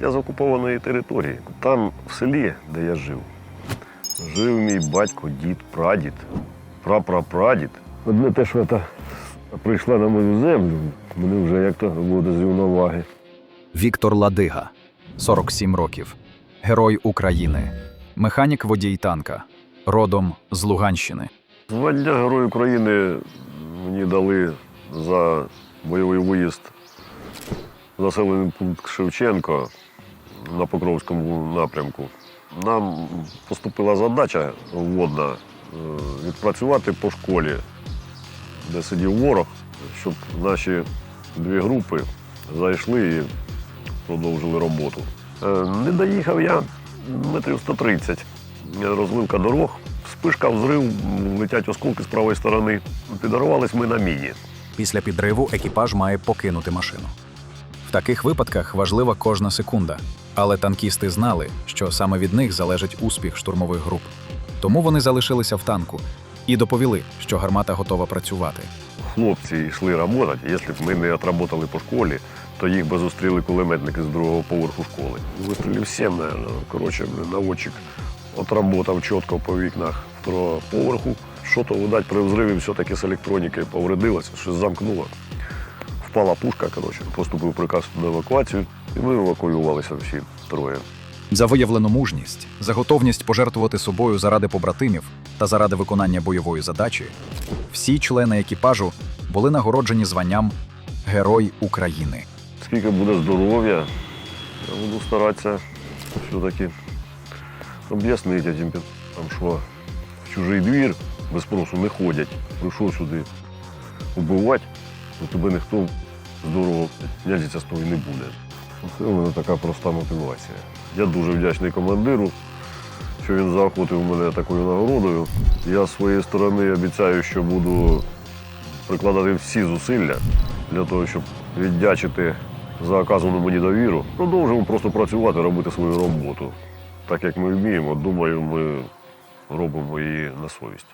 Я з окупованої території. Там, в селі, де я жив, жив мій батько, дід, прадід, прапрапрадід. Одне те, що та прийшла на мою землю, мене вже як то буде з рівноваги. Віктор Ладига, 47 років, герой України, механік водій танка, родом з Луганщини. Звання Герой України мені дали за бойовий виїзд населений пункт Шевченко на Покровському напрямку. Нам поступила задача вводна е, відпрацювати по школі, де сидів ворог, щоб наші дві групи зайшли і продовжили роботу. Е, Не доїхав я метрів 130. Розливка дорог, спишка, взрив, летять осколки з правої сторони. Підорвались ми на міні. Після підриву екіпаж має покинути машину. В таких випадках важлива кожна секунда, але танкісти знали, що саме від них залежить успіх штурмових груп. Тому вони залишилися в танку і доповіли, що гармата готова працювати. Хлопці йшли працювати. Якщо б ми не отработали по школі, то їх би зустріли кулеметники з другого поверху школи. Вистрілив сім, мабуть. Коротше, наводчик отработав чітко по вікнах второго поверху. Що то, видать, при взриві все-таки з електроніки повредилося, щось замкнуло. Впала пушка, коротше, поступив приказ на евакуацію, і ми евакуювалися всі троє. За виявлену мужність, за готовність пожертвувати собою заради побратимів та заради виконання бойової задачі, всі члени екіпажу були нагороджені званням Герой України. Скільки буде здоров'я, я буду старатися все-таки об'яснити тим там, що в чужий двір без спросу не ходять. Прийшов сюди убивати, то тебе ніхто здорово нянчитися з тобою не буде. Це у мене така проста мотивація. Я дуже вдячний командиру, що він заохотив мене такою нагородою. Я з своєї сторони обіцяю, що буду прикладати всі зусилля для того, щоб віддячити за оказану мені довіру. Продовжуємо просто працювати, робити свою роботу. Так як ми вміємо, думаю, ми робимо її на совість.